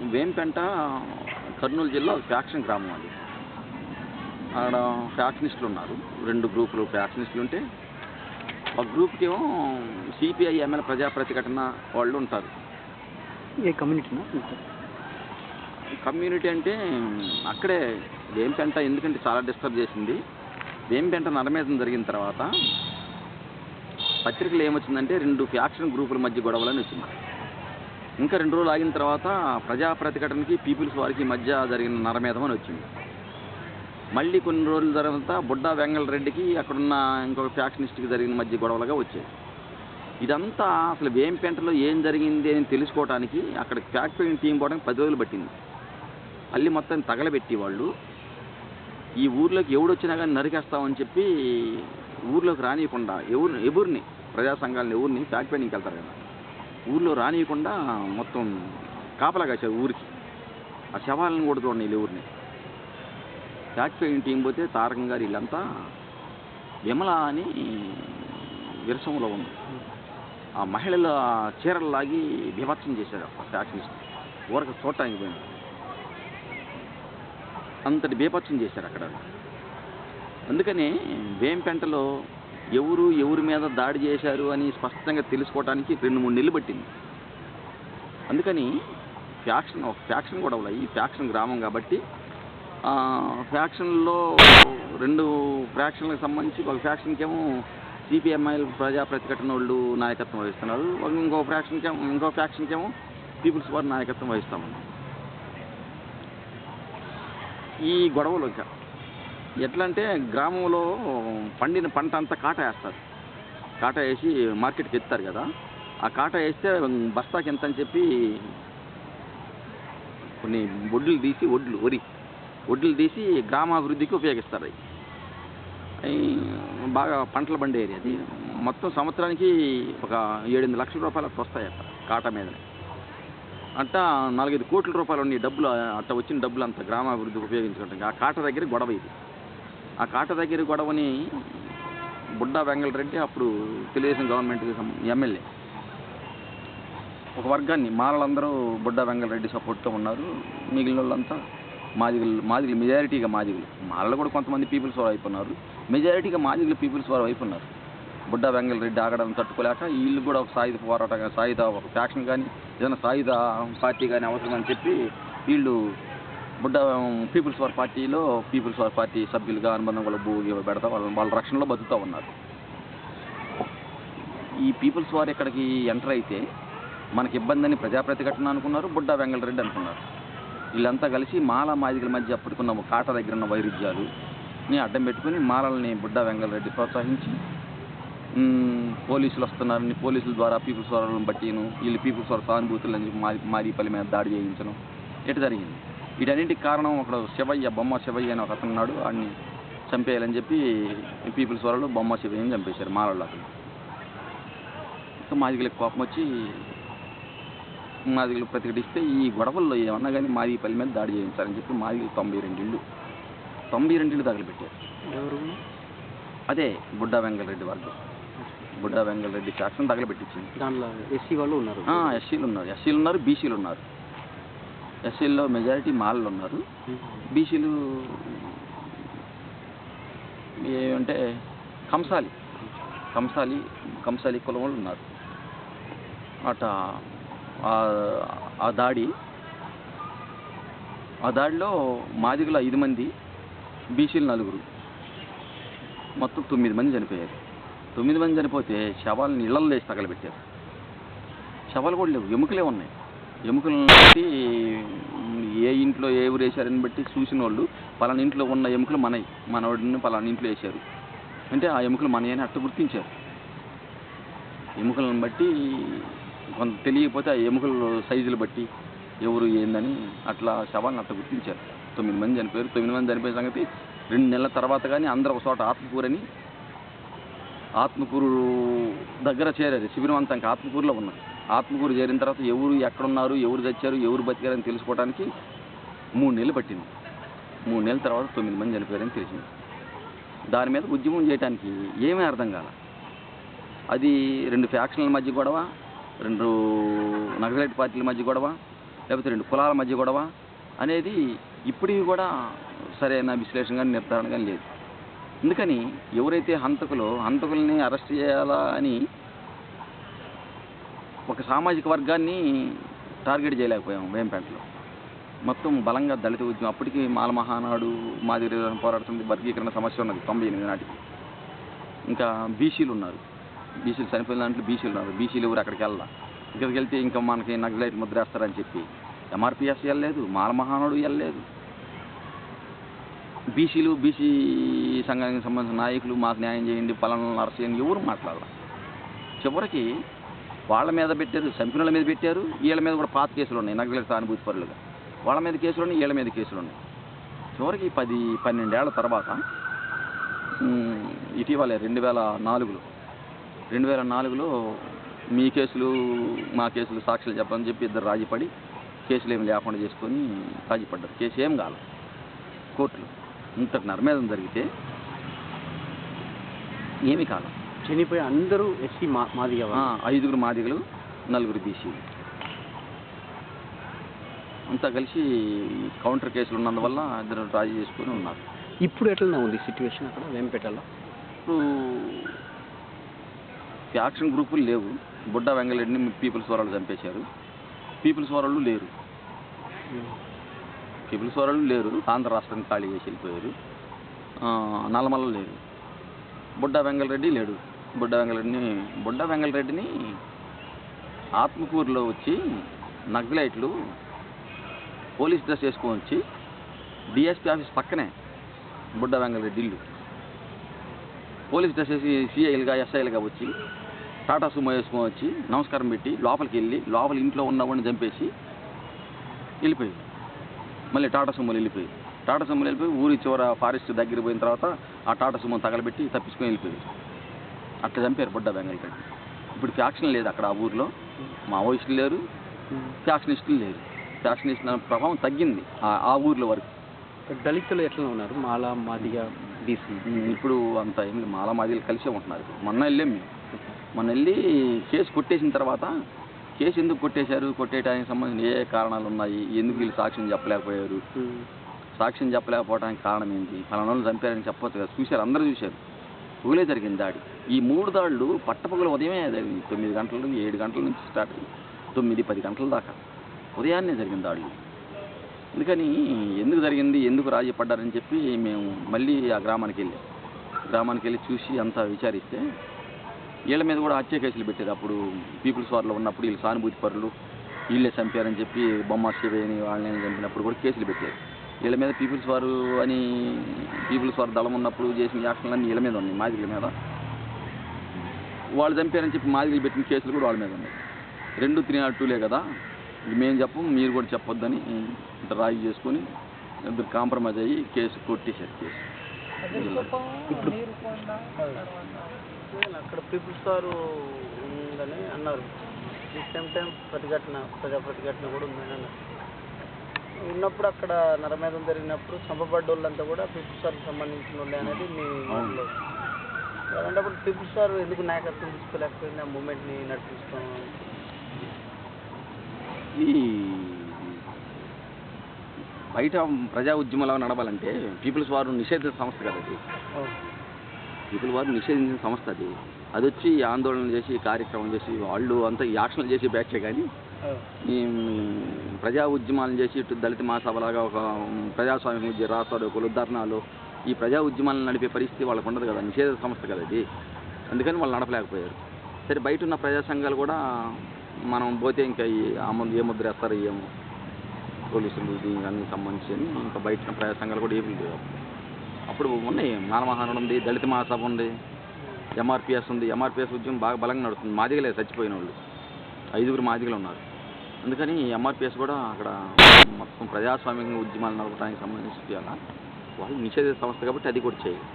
వేంపెంట కర్నూలు జిల్లా ఒక ఫ్యాక్షన్ గ్రామం అది. ఆడ ఫ్యాక్షనిస్టులు ఉన్నారు. రెండు గ్రూపులు ఫ్యాక్షనిస్టులు ఉంటే ఒక గ్రూప్కి ఏమో సిపిఐ ఎమ్మెల్యే ప్రజా ప్రతిఘటన వాళ్ళు ఉంటారు. ఏ కమ్యూనిటీనా? కమ్యూనిటీ అంటే అక్కడే వేంపెంట ఎందుకంటే చాలా డిస్టర్బ్ చేసింది. వేంపెంట నరమేధం జరిగిన తర్వాత పత్రికలు ఏమొచ్చిందంటే రెండు ఫ్యాక్షన్ గ్రూపుల మధ్య గొడవలని వచ్చింది. ఇంకా రెండు రోజులు ఆగిన తర్వాత ప్రజా ప్రతిఘటనకి పీపుల్స్ వారికి మధ్య జరిగిన నరమేధం అని వచ్చింది. మళ్ళీ కొన్ని రోజుల తర్వాత బుడ్డా వెంగళ రెడ్డికి అక్కడున్న ఇంకొక ఫ్యాక్షనిస్ట్కి జరిగిన మధ్య గొడవలుగా వచ్చాయి. ఇదంతా అసలు వేంపెంటలో ఏం జరిగింది అని తెలుసుకోవడానికి అక్కడ ఫ్యాక్ట్ ఫైండింగ్ టీం పోవడానికి పది రోజులు పట్టింది. మళ్ళీ మొత్తం తగలబెట్టి వాళ్ళు ఈ ఊర్లోకి ఎవడొచ్చినా కానీ నరికేస్తామని చెప్పి ఊర్లోకి రానియకుండా ఎవరు ఎవరిని ప్రజా సంఘాలను ఎవరిని ఫ్యాక్ట్ ఫైండింగ్కి వెళ్తారు కదా. ఊర్లో రానియకుండా మొత్తం కాపలా కాశారు ఊరికి. ఆ శవాలను కూడా చూడండి వీళ్ళు ఊరిని. ఫ్యాక్ట్ టీం పోతే తారకం గారు వీళ్ళంతా విమల అని విరసంలో ఉంది. ఆ మహిళల చీరలు లాగి బీభత్సం చేశారు ఆ ఫ్యాక్షనిస్ట్ ఊరకు చూడటానికి పోయింది. అంతటి బీభత్సం చేశారు అక్కడ. అందుకని వేంపెంటలో ఎవరు ఎవరి మీద దాడి చేశారు అని స్పష్టంగా తెలుసుకోవడానికి రెండు మూడు నెలలు పట్టింది. అందుకని ఫ్యాక్షన్ ఒక ఫ్యాక్షన్ గొడవలు ఈ ఫ్యాక్షన్ గ్రామం కాబట్టి ఫ్యాక్షన్లో రెండు ఫ్యాక్షన్లకు సంబంధించి ఒక ఫ్యాక్షన్కేమో ఏమో ప్రజా ప్రతిఘటన వాళ్ళు నాయకత్వం వహిస్తున్నారు. ఇంకో ఫ్యాక్షన్కేమో ఇంకో ఫ్యాక్షన్కేమో పీపుల్స్ వారు నాయకత్వం వహిస్తామన్నారు. ఈ గొడవలు ఇంకా ఎట్లా అంటే గ్రామంలో పండిన పంట అంతా కాటా వేస్తారు. కాటా వేసి మార్కెట్కి ఎత్తారు కదా. ఆ కాటా వేస్తే బస్తాకి ఎంత అని చెప్పి కొన్ని ఒడ్లు తీసి వడ్లు వరి వడ్లు తీసి గ్రామాభివృద్ధికి ఉపయోగిస్తారు. అవి బాగా పంటలు పండే ఏరియా అది. మొత్తం సంవత్సరానికి ఒక ఏడెనిమిది లక్షల రూపాయలు అట్లా వస్తాయి అట్ట కాటా మీదనే. అట్ట నాలుగైదు కోట్ల రూపాయలు ఉన్నాయి డబ్బులు అట్ట వచ్చిన డబ్బులు అంత గ్రామాభివృద్ధికి ఉపయోగించుకుంటాం ఆ కాట దగ్గర గొడవ ఇది. ఆ కాట దగ్గర గొడవని బుడ్డా వెంగళరెడ్డి అప్పుడు తెలుగుదేశం గవర్నమెంట్కి ఎమ్మెల్యే. ఒక వర్గాన్ని మాలలందరూ బుడ్డా వెంగళరెడ్డి సపోర్ట్తో ఉన్నారు. మిగిలిన వాళ్ళంతా మాదిగలు మాదిగలు మెజారిటీగా మాదిగలు. మాలలో కూడా కొంతమంది పీపుల్స్ వారు అయిపోయినారు. ఉన్నారు మెజారిటీగా మాదిగలు పీపుల్స్ వారు అయిపోయినారు. ఉన్నారు బుడ్డా వెంగళరెడ్డి ఆగడం తట్టుకోలేక వీళ్ళు కూడా ఒక సాయుధ పోరాటం సాయుధ ఒక ఫ్యాక్షన్ కానీ ఏదైనా సాయుధ పార్టీ కానీ అవసరం అని చెప్పి వీళ్ళు బుడ్డ పీపుల్స్ వార్ పార్టీలో పీపుల్స్ వార్ పార్టీ సభ్యులుగా అనుబంధం వాళ్ళ భూ పెడతా వాళ్ళ వాళ్ళ రక్షణలో బతుకుతూ ఉన్నారు. ఈ పీపుల్స్ వార్ ఇక్కడికి ఎంటర్ అయితే మనకి ఇబ్బంది అని ప్రజా అనుకున్నారు బుడ్డ వెంగళరెడ్డి అనుకున్నారు. వీళ్ళంతా కలిసి మాల మాదిగల మధ్య అప్పటికున్న కాట దగ్గర ఉన్న వైరుధ్యాలు ని అడ్డం పెట్టుకుని మాలల్ని బుడ్డ వెంగళరెడ్డి ప్రోత్సహించి పోలీసులు వస్తున్నారని పోలీసుల ద్వారా పీపుల్స్ వారిని బట్టిను వీళ్ళు పీపుల్స్ వారి సానుభూతులని అని మాది మాదిపల్లి మీద దాడి చేయించడం. ఎటు జరిగింది? వీటన్నిటికి కారణం ఒక శివయ్య బొమ్మ శివయ్య అని ఒక అతను ఉన్నాడు. వాడిని చంపేయాలని చెప్పి పీపుల్స్ వాళ్ళు బొమ్మ శివయ్యని చంపేశారు మాలలో అతను. ఇంకా మాదిగలకు కోపం వచ్చి మాదిగలు ప్రతిఘటిస్తే ఈ గొడవల్లో ఏమన్నా కానీ మాదిగపల్లి మీద దాడి చేయించాలని చెప్పి మాదిగలు తొంభై రెండు ఇళ్ళు తొంభై రెండు ఇళ్ళు తగలబెట్టారు ఎవరు? అదే బుడ్డా వెంగళరెడ్డి వర్గం బుడ్డా వెంగళరెడ్డి ఫ్యాక్షన్ తగలబెట్టించింది దాంట్లో ఎస్సీ వాళ్ళు ఉన్నారు. ఎస్సీలు ఉన్నారు. ఎస్సీలు ఉన్నారు బీసీలు ఉన్నారు. ఎస్సీల్లో మెజారిటీ మాల్లో ఉన్నారు. బీసీలు ఏమంటే కంసాలి. కంసాలి కంసాలి కులం వాళ్ళు ఉన్నారు. అట ఆ- దాడి ఆ దాడిలో మాదిగలు ఐదు మంది బీసీలు నలుగురు మొత్తం తొమ్మిది మంది చనిపోయారు. తొమ్మిది మంది చనిపోతే శవాలను ఇళ్ళలో వేసి తగలబెట్టారు. శవాలు కూడా లేవు ఎముకలే ఉన్నాయి. ఎముకలను బట్టి ఏ ఇంట్లో ఏ ఊరు వేశారని బట్టి చూసిన వాళ్ళు పలానా ఇంట్లో ఉన్న ఎముకలు మనవి మనవాడిని పలానా ఇంట్లో వేశారు. అంటే ఆ ఎముకలు మనయని అట్ట గుర్తించారు. ఎముకలను బట్టి కొంత తెలియకపోతే ఆ ఎముకల సైజులు బట్టి ఎవరు ఏందని అట్లా శవాలను అట్ట గుర్తించారు. తొమ్మిది మంది చనిపోయారు. తొమ్మిది మంది చనిపోయిన సంగతి రెండు నెలల తర్వాత కానీ అందరూ ఒక చోట ఆత్మకూరని ఆత్మకూరు దగ్గర చేరారు. శిబిరం అంతా ఇంకా ఆత్మకూరులో ఉన్నారు. ఆత్మకూరు చేరిన తర్వాత ఎవరు ఎక్కడున్నారు ఎవరు తెచ్చారు ఎవరు బతికారని తెలుసుకోవడానికి మూడు నెలలు పట్టింది. మూడు నెలల తర్వాత తొమ్మిది మంది చనిపోయారని తెలిసింది. దాని మీద ఉద్యమం చేయడానికి ఏమీ అర్థం కాల. అది రెండు ఫ్యాక్షన్ల మధ్య గొడవ రెండు నక్సలైట్ పార్టీల మధ్య గొడవ లేకపోతే రెండు కులాల మధ్య గొడవ అనేది ఇప్పటికి కూడా సరైన విశ్లేషణ కానీ నిర్ధారణ కానీ లేదు. అందుకని ఎవరైతే హంతకులు హంతకుల్ని అరెస్ట్ చేయాలా అని ఒక సామాజిక వర్గాన్ని టార్గెట్ చేయలేకపోయాం వేంపేటలో. మొత్తం బలంగా దళిత ఉద్యమం. అప్పటికి మాల మహానాడు మాదిరి పోరాడుతుంది వర్గీకరణ సమస్య ఉన్నది తొంభై ఎనిమిది నాటికి. ఇంకా బీసీలు ఉన్నారు. బీసీలు చనిపోయిన దాంట్లో బీసీలు ఉన్నారు. బీసీలు ఎవరు అక్కడికి వెళ్ళాలి? ఇక్కడికి వెళ్తే ఇంకా మనకి నగ్లైట్ ముద్రేస్తారని చెప్పి ఎంఆర్పిఎస్ వెళ్ళలేదు మాల మహానాడు వెళ్ళలేదు. బీసీలు బీసీ సంఘానికి సంబంధించిన నాయకులు మాకు న్యాయం చేయండి పలానా అరెస్ట్ చేయండి ఎవరు మాట్లాడాలి? చివరికి వాళ్ళ మీద పెట్టారు చంపినోళ్ళ మీద పెట్టారు వీళ్ళ మీద కూడా పాత కేసులు ఉన్నాయి నగలకి అనుభూతి పరులుగా వాళ్ళ మీద కేసులు ఉన్నాయి వీళ్ళ మీద కేసులు ఉన్నాయి. చివరికి పది పన్నెండేళ్ళ తర్వాత ఇటీవలే రెండు వేల నాలుగులో రెండు వేల నాలుగులో మీ కేసులు మా కేసులు సాక్షులు చెప్పని చెప్పి ఇద్దరు రాజీపడి కేసులు ఏమి లేకుండా చేసుకొని రాజీపడ్డారు. కేసు ఏం కాదు కోర్టులు ఇంత నరమేదం జరిగితే ఏమి కాదు చనిపోయి అందరూ ఎస్సీ మా మాదిగా ఆ, ఐదుగురు మాదిగలు నలుగురు బీసీలు అంతా కలిసి కౌంటర్ కేసులు ఉన్నందువల్ల ఇద్దరు రాజీ చేసుకొని ఉన్నారు. ఇప్పుడు ఎట్లా ఉంది సిచ్యువేషన్ అక్కడ వేంపేటలో? ఇప్పుడు యాక్షన్ గ్రూపులు లేవు. బుడ్డా వెంగళరెడ్డిని పీపుల్స్ వరల్డ్ చంపేశారు. పీపుల్స్ వరల్డ్ లేరు. పీపుల్స్ వరల్డ్ లేరు. ఆంధ్ర రాష్ట్రాన్ని ఖాళీ చేసి వెళ్ళిపోయారు. ఆ, నల్లమల్ల లేరు. బుడ్డా వెంగళరెడ్డి లేడు. బుడ్డ వెంగళరెడ్డిని బుడ్డ వెంగళరెడ్డిని ఆత్మకూరులో వచ్చి నగ్లైట్లు పోలీస్ డ్రెస్ వేసుకొని వచ్చి డిఎస్పీ ఆఫీస్ పక్కనే బుడ్డ వెంగళరెడ్డి ఇల్లు. పోలీస్ డ్రెస్ వేసి సిఐలుగా ఎస్ఐలుగా వచ్చి టాటా సుమో వేసుకొని వచ్చి నమస్కారం పెట్టి లోపలికి వెళ్ళి లోపల ఇంట్లో ఉన్నవాడిని చంపేసి వెళ్ళిపోయి మళ్ళీ టాటా సుమోలు వెళ్ళిపోయి టాటా సుమోలు వెళ్ళిపోయి ఊరి చివర ఫారెస్ట్ దగ్గర పోయిన తర్వాత ఆ టాటా సుమ్మను తగలబెట్టి తప్పించుకొని వెళ్ళిపోయి అట్లా చంపారు బుడ్డ బెంగళూరు ఇప్పుడు ఫ్యాక్షన్ లేదు అక్కడ ఆ ఊర్లో. మావోయిస్టులు లేరు. ఫ్యాక్షనిస్టులు లేరు. ఫ్యాక్షనిస్ట్ ప్రభావం తగ్గింది ఆ- ఆ ఊర్లో వరకు. దళితులు ఎట్లా ఉన్నారు? మాల మాదిగా బీసీ? ఇప్పుడు అంత ఏం లేదు. మాలా మాదిలు కలిసే ఉంటున్నారు. మొన్న వెళ్ళాం మేము. మొన్న వెళ్ళి కేసు కొట్టేసిన తర్వాత కేసు ఎందుకు కొట్టేశారు? కొట్టేయడానికి సంబంధించిన ఏ కారణాలు ఉన్నాయి? ఎందుకు వీళ్ళు సాక్ష్యం చెప్పలేకపోయారు? సాక్ష్యం చెప్పలేకపోవడానికి కారణం ఏంటి? వాళ్ళు చంపారని చెప్పొచ్చు కదా. చూశారు. అందరూ చూశారు. ఊలే జరిగింది దాడి. ఈ మూడు దాడులు పట్టపగలు ఉదయమే జరిగింది తొమ్మిది గంటల నుంచి ఏడు గంటల నుంచి స్టార్ట్ అయ్యి తొమ్మిది పది గంటల దాకా ఉదయాన్నే జరిగింది దాడులు అందుకని ఎందుకు జరిగింది ఎందుకు రాజీపడ్డారని చెప్పి మేము మళ్ళీ ఆ గ్రామానికి వెళ్ళాం. గ్రామానికి వెళ్ళి చూసి అంతా విచారిస్తే వీళ్ళ మీద కూడా హత్య కేసులు పెట్టారు. అప్పుడు పీపుల్స్ వార్లో ఉన్నప్పుడు వీళ్ళు సానుభూతి పరులు వీళ్ళే చంపారని చెప్పి బొమ్మ శివని వాళ్ళని చంపినప్పుడు కూడా కేసులు పెట్టారు. వీళ్ళ మీద పీపుల్స్ వారు అని పీపుల్స్ వారు దళం ఉన్నప్పుడు చేసిన యాక్షన్లన్నీ వీళ్ళ మీద ఉన్నాయి మాదిగల మీద. వాళ్ళు చంపారని చెప్పి మాదిగలు పెట్టిన కేసులు కూడా వాళ్ళ మీద ఉన్నాయి. రెండు త్రీ నాట్ టూలే కదా. ఇది మేము చెప్పం మీరు కూడా చెప్పొద్దని రాయి చేసుకొని ఇద్దరు కాంప్రమైజ్ అయ్యి కేసు కొట్టేశారు కేసు. ఇప్పుడు అక్కడ పీపుల్స్ వారు ఉందని అన్నారు. ఈ సేమ్ టైం ప్రతిఘటన ప్రజా ప్రతిఘటన కూడా ఉందని అన్నారు. ఉన్నప్పుడు అక్కడ నరమేధం జరిగినప్పుడు చంపబడ్డ వాళ్ళంతా కూడా పీపుల్స్ వారికి సంబంధించిన వాళ్ళే అనేది మీ. అలాంటప్పుడు వారు ఎందుకు నాయకత్వం తీసుకోలేకపోయింది ఆ మూమెంట్ని నడిపిస్తాం. ఈ బయట ప్రజా ఉద్యమాలు నడవాలంటే పీపుల్స్ వారు నిషేధిత సంస్థ కదా అది. పీపుల్ వారు నిషేధించిన సంస్థ అది. అది వచ్చి ఆందోళన చేసి కార్యక్రమం చేసి వాళ్ళు అంతా ఈ యాక్షన్లు చేసి బ్యాచే కానీ ఈ ప్రజా ఉద్యమాలను చేసి ఇటు దళిత మహాసభలాగా ఒక ప్రజాస్వామ్యం రాస్తారోకులు ధర్నాలు ఈ ప్రజా ఉద్యమాలను నడిపే పరిస్థితి వాళ్ళకు ఉండదు కదా నిషేధ సంస్థ కదా ఇది. అందుకని వాళ్ళు నడపలేకపోయారు. సరే బయట ఉన్న ప్రజా సంఘాలు కూడా మనం పోతే ఇంకా ఈ ఆ ముందు ఏ ముద్ర వేస్తారు ఏమో. పోలీసులు దీనికి సంబంధించి ఇంకా బయట ఉన్న ప్రజా సంఘాలు కూడా ఏమి లేవు. అప్పుడు ఉన్నాయి మానవహానం ఉంది దళిత మహాసభ ఉంది ఎంఆర్పిఎస్ ఉంది. ఎంఆర్పిఎస్ ఉద్యమం బాగా బలంగా నడుస్తుంది. మాదిగలే చచ్చిపోయిన వాళ్ళు. ఐదుగురు మాదిగలు ఉన్నారు. అందుకని ఎంఆర్పిఎస్ కూడా అక్కడ మొత్తం ప్రజాస్వామ్యంగా ఉద్యమాలు నడపడానికి సంబంధించి చేయాలా వాళ్ళు నిషేధిత సంస్థ కాబట్టి అది కూడా చేయాలి